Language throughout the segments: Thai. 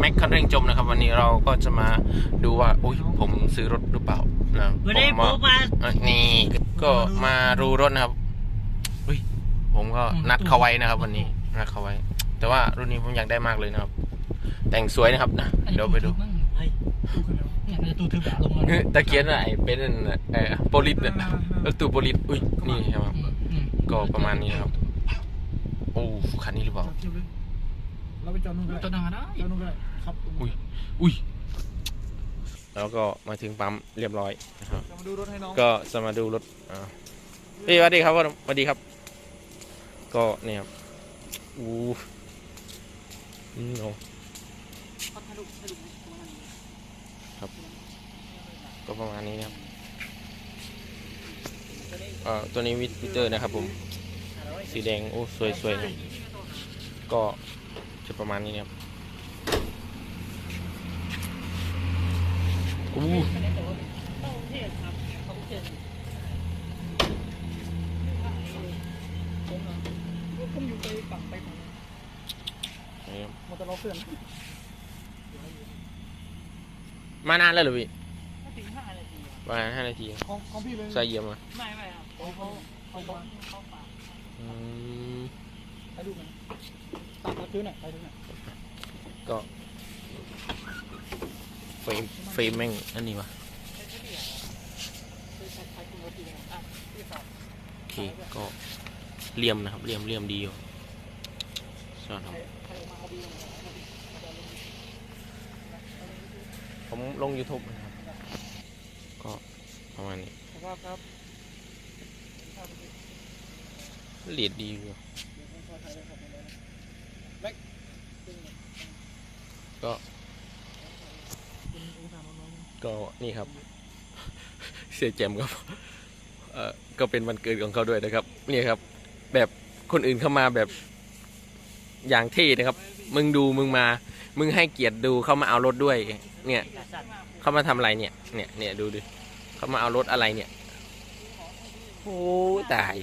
แม็กคันเร่งจมนะครับ วันนี้เราก็จะมาดูว่าอุ้ยผมซื้อรถหรือเปล่านะวันนี้ผผมมมาอะนี่ก็มาดูรถนะครับอุ้ยผมก็นัดเขาไว้นะครับ วันนี้นัดเขาไว้ แต่ว่ารุ่นนี้ผมอยากได้มากเลยนะครับ แต่งสวยนะครับนะเดี๋ยวไปดูเฮ้ยเนี่ยมันจะตู้ทึบอะลงมาเฮ้ยตะเกียนอะไรเป็นเอ่อโปลิสเนี่ยรถตู้โปลิสอุ้ยนี่ใช่ไหมอืมอืมก็ประมาณนี้นะครับโอ้คันนี้หรือเปล่า เทียบเลยเราไปจอดนู่นก็ตัวได้ดังก็ได้ จอดนู่นก็ได้ครับอุ้ย อุ้ย แล้วก็มาถึงปั๊มเรียบร้อยนะครับจะมาดูรถให้น้องก็จะมาดูรถอ่าเฮ้ยสวัสดีครับสวัสดีครับ ก็เนี่ยครับอู้อืมเอาครับ ก็ประมาณนี้นะครับเอ่อตัวนี้วิทวิเตอร์นะครับผม สีแดง โอ้ สวยสวยๆนะก็ จะประมาณนี้นะครับอู้ผมอยู่ไปฝั่งไปฝั่งนี่ครับมอเตอร์ล้อเพื่อนมานานแล้วเหรือพี่ถึงห้านาทีประมาณห้านาทีของของพี่เลยใส่เยี่ยมมาไม่ไม่ครับเขาเขาเขาเขาฝากอืมไปดูกัน ตัดมาซื้อหน่อยไปดูหน่อยก็เฟรมเฟรมแม่งอันนี้วะโอเคก็เหลี่ยมนะครับเหลี่ยมเหลี่ยมดีอยู่สวัสดีครับผมลง YouTube นะครับ ก็ประมาณนี้ครับครับเลียดดีอยู่ ก็ ก็นี่ครับ เสียแจมครับเอ่อก็เป็นวันเกิดของเขาด้วยนะครับ นี่ครับ แบบคนอื่นเข้ามาแบบอย่างเท่นะครับ มึงดูมึงมา มึงให้เกียรติดูเขามาเอารถด้วย เนี่ยเขามาทำอะไรเนี่ย เนี่ยเนี่ยดูดิเขามาเอารถอะไรเนี่ยโอ้ตาย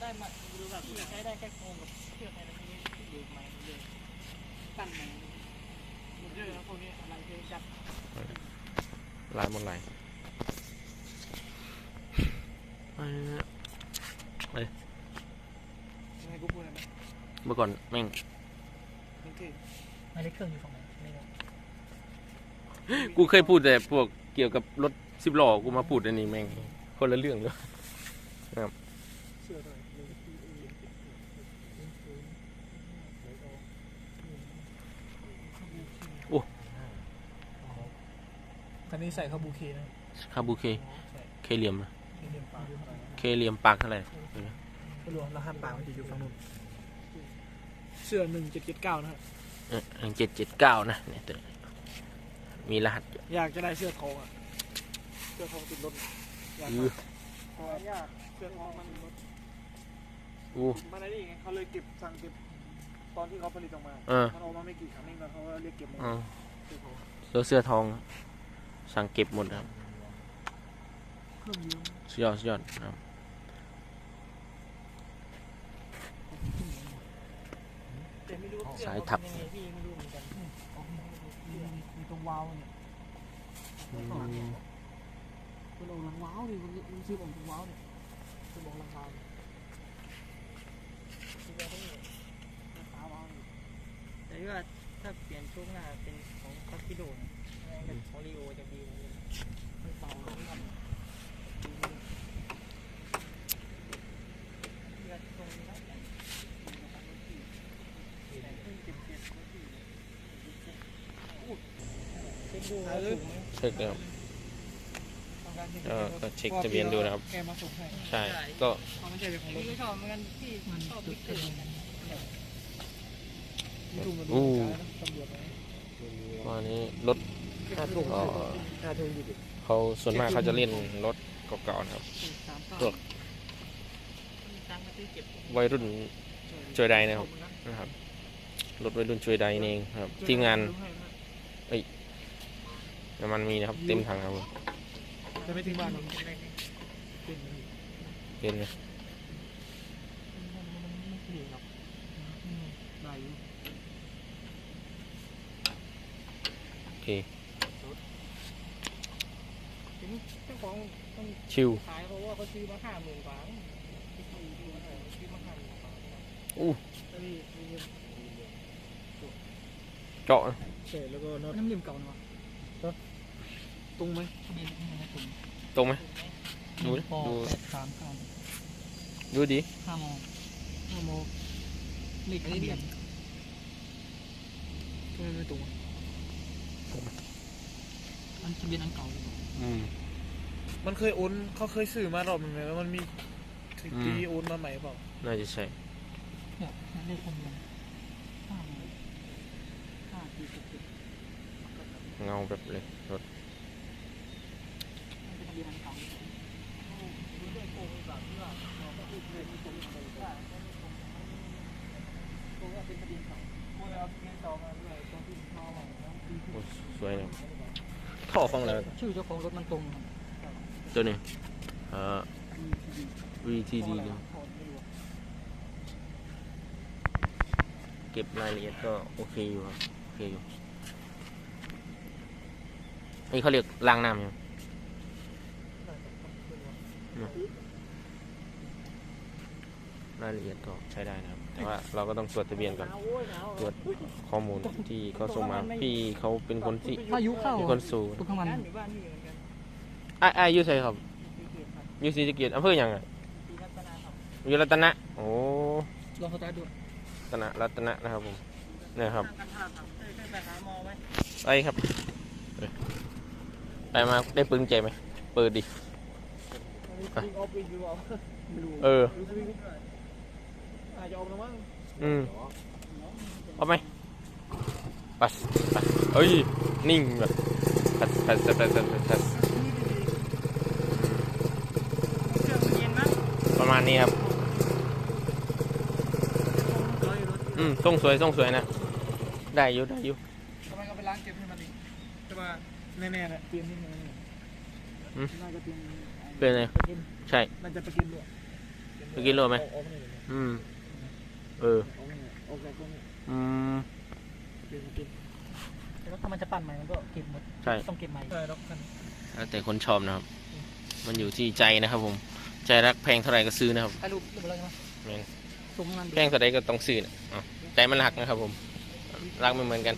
ได้มาดูแบบใช้ได้แค่โครงกับเชือกอะไรพวกนี้ดูใหม่เลยตั้งใหม่หมดเลยนะพวกนี้อะไรเยอะจัด ลายหมดลายไปนะให้กูพูดอะไรไหมเมื่อก่อนแม่งโอเคไม่ได้เครื่องอยู่ฝั่งไหนไม่รู้กูเคยพูดแต่พวกเกี่ยวกับรถสิบล้อกูมาพูดอันนี้แม่งคนละเรื่องเลยเสื้อด้วย โอ้ คันนี้ใส่คาบูเคนะคาบูเคเคเหลียมนะเคเรียมปากเคเหลียมปากเท่าไหร่ไม่รวมรหัสปากมันจะอยู่ฝั่งนู้นเสื้อหนึ่งเจ็ดเจ็ดเก้านะฮะเจ็ดเจ็ดเก้านะเนี่ยตัวนี้มีรหัสอยู่อยากจะได้เสื้อทองอะเสื้อทองติดรถอยากอืได้อเพราะว่ายากเสื้อทองมันรถอู้มันอะไรนี่ไงเขาเลยเก็บสั่งเก็บตอนที่เขาผลิตออกมาเออมันออกมาไม่กี่ครั้งเองแล้วเขาก็เรียกเก็บหมดอืมเสื้อทอง แล้วเสื้อทอง สั่งเก็บหมดนครับสุดยอดสุดยอดนะครับสายถักตรงวาวเนี่ยอืมมันออกหลังวาวดิมันมันซื้อออกตรงวาวเนี่ยซื้อออกหลังวาวเนี่ยซื้อออกตรงวาวเนี่ยแต่ว่า ถ้าเปลี่ยนช่วงหน้าเป็นของคัสกิโดนะแต่ของลีโอจะดีกว่านี้ไม่เบาลงกันตรงนี้นะเช็คดูว่าถูกไหมเช็คนะครับการเช็คเออก็เช็คทะเบียนดูนะครับ ใช่ ก็ไม่ใช่เป็นของรพี่ถชอบเหมือนกันพี่ชอบบิ๊กเกอร์ มีทุ่มาดูอู้ตำรวจนะวันนี้รถห้าทุ่มก็ห้าทุ่มยี่สิบเขาส่วนมากเขาจะเล่นรถเก่าๆนะครับ สามพวกตังค์มาซื้อเก็บวัยรุ่นช่วยใดนะครับนะครับ รถวัยรุ่นช่วยใดนี่เองครับ ทีมงานน้ำมันมีนะครับ เต็มถังครับผมจะไม่ถึงบ้านหรอกเป็นไหม ได้อยู่ เคถึงเจ้าของต้องชิวขายเพราะว่าเขาซื้อมาห้าหมื่นกว่าซื้อมาซื้อมาห้าหมื่นกว่าอู้แล้วนี่มีเงินเจาะนะใช่แล้วก็น็อตน้ำริมเก่าเนาะตรงไหมทะเบียนนี่นะคุณตรงไหมดูดิปอดูแปดสามเก้าดูดิห้าโมงห้าโมงเลขทะเบียนทำไมไม่ตรงวะ อันทะเบียนอันเก่าอยู่อืมมันเคยโอนเขาเคยซื้อมารอบหนึงเลยแล้วมันมีอืมตีโอนมาใหม่เปล่าน่าจะใช่ เนี่ยเลขทะเบียนห้าโมงห้าสี่สิบเจ็ดเงาแบบเลยรถ มันเป็นทะเบียนอันเก่าอยู่ดูด้วยโกงแบบที่ว่าเราก็พูดเลยมีโกงเลยว่าโกงว่าเป็นทะเบียนเก่าโกงเอาทะเบียนเก่ามาด้วยตรงที่เขาเอาไว้แล้ว โอ้สวยนะ ท่อฟังแล้วชื่อเจ้าของรถมันตรงครับตัวนี้เอ่อ VTD เนี่ยเก็บรายละเอียดก็โอเคอยู่ครับโอเคอยู่นี่เขาเรียกล้างน้ำยังรายละเอียดก็ใช้ได้นะครับ แต่ว่าเราก็ต้องตรวจทะเบียนก่อนตรวจข้อมูลที่เขาส่งมาพี่เขาเป็นคนที่พายุเข้าเป็นคนสูงทุกทั้งวันอะอะอยูใส่ครับอยูศรีสะเกียดอำเภอหยังอะอยู่รัตนะโอ้ลองสตาร์ทดูรัตนะรัตนะนะครับผมเนี่ยครับกันท่าครับเคยไปหาหมอไหมไปครับไปไปมาได้ปืนใจไหมเปิดดิวิ่งออฟวิ่งดูเอาไม่รู้เอ อรู้สึกวิ่งอาจจะออกแล้วมั้งอืมเอาไหมปัสปัสเอ้ย นิ่งแบบปัสปัสปัสปัสปัสปัสปัสเครื่องมันเย็นมั้งประมาณนี้ครับร้อยรถอืมส่งสวยส่งสวยนะ ได้อยู่ได้อยู่ทำไมก็ไปล้างเก็บให้มันอีกแต่ว่าแน่ๆนะเตรียมนิดนึงอืมน่าจะเตรียมเป็นไงไปกินใช่น่าจะไปกินด้วยไปกินด้วยไหมออกออกาหน่อยเลยอืม เออออกมาหน่อยออกจากตรงนี้อืมกินกินแล้วถ้ามันจะปั่นใหม่มันก็เก็บหมดใช่ต้องเก็บใหม่ใช่ดอกกันแล้วแต่คนชอบนะครับ มันอยู่ที่ใจนะครับผม ใจรักแพงเท่าไหร่ก็ซื้อนะครับถ่ายรูปรูปอะไรใช่ไหมแม่นสูงงานแพงเท่าไหร่ก็ต้องซื้อนะอ้าวใจมันรักนะครับผม รักไม่เหมือนกัน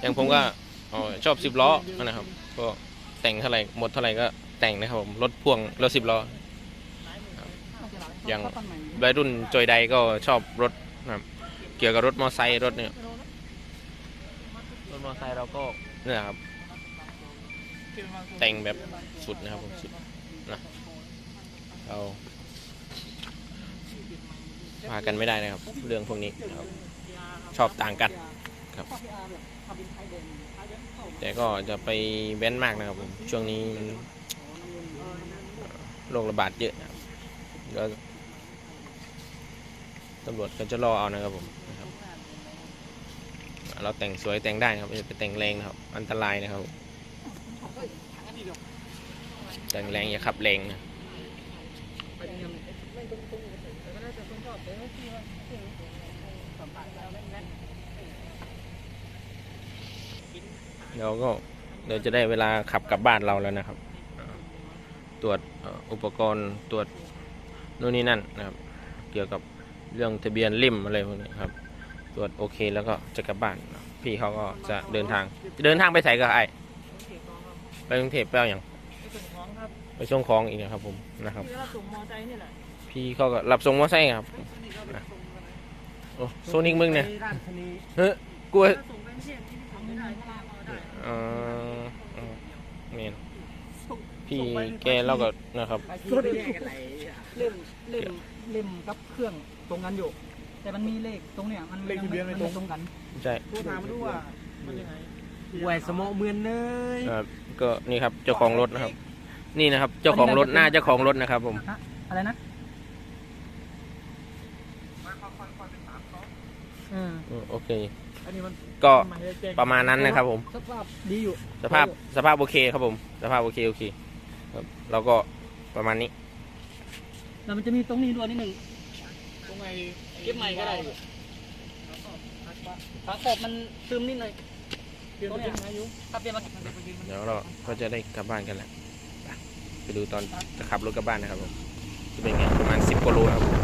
อย่างผมก็อ๋อชอบสิบล้อนะครับ ก็แต่งเท่าไหร่หมดเท่าไหร่ก็แต่งนะครับผม รถพ่วงรถสิบล้อยังวัยรุ่นจอยใดก็ชอบรถนะ ครับเกี่ยวกับรถมอไซค์รถเนี่ยรถมอไซค์เราก็เนี่ยครับ แต่งแบบสุดนะครับผมสุดนะเราพากันไม่ได้นะครับ เรื่องพวกนี้นครับ ชอบต่างกันครับ แต่ก็จะไปแว้นมากนะครับผมช่วงนี้มันโรคระบาดเยอะนะครับก็ำรวจก็จะรอเอานะครับผมนะครับเราแต่งสวยแต่งได้นะครับไม่ใช่ไปแต่งแรงนะครับ อันตรายนะครับ แต่งแรงอย่าขับแรงนะเราก็เดี๋ยวจะได้เวลาขับกลับบ้านเราแล้วนะครับ ตรวจอุปกรณ์ตรวจนู่นนี่นั่นนะครับ เกี่ยวกับ เรื่องทะเบียนเล่มอะไรพวกนี้ครับ ตรวจโอเคแล้วก็จะกลับบ้านนะพี่เขาก็จะเดินทางจะเดินทางไปใส่ก็ไอไปกรุงเทพไปเอาอย่างไปส่งของครับไปส่งของอีกนะครับผมนะครับคือเราส่งมอไซค์นี่แหละพี่เขาก็รับส่งมอไซค์ครับนะโอ้โซนิกมึงเนี่ยร้านคณีเฮ้ยกลัวถ้าส่งไปไม่ใช่ที่ทำไม่ได้ถ้าลากเอาได้เอ่อเอ่อเมนพี่แกเราก็นะครับไปที่ไปแยกกันไหนเล่มเล่มเล่มกับเครื่อง ตรงกันอยู่ แต่มันมีเลขตรงเนี้ยมันมันไม่ตรงกัน ใช่กูถามมาดูว่ามันยังไงแหวสมอเมือนเลยครับก็นี่ครับเจ้าของรถนะครับ นี่นะครับ เจ้าของรถหน้าเจ้าของรถนะครับ ผมอะไรนะเอออืมโอเค อันนี้มันก็มันจะแจ้งประมาณนั้นนะครับ ผม สภาพดีอยู่สภาพสภาพโอเคครับผม สภาพโอเคโอเคครับเราก็ประมาณนี้ แล้วมันจะมีตรงนี้ด้วยนิดหนึ่งตรง ไงเก็บใหม่ก็ได้ขาขอบมันซึมนิดหน่อยเปลี่ยนตัวเป็นเนี้ยอายุถ้าเปลี่ยนมาเดี๋ยวเราก็จะได้กลับบ้านกันแล้วไปไปดูตอนจะขับรถกลับบ้านนะครับผมจะเป็นไงประมาณ 10กิโลนะครับผม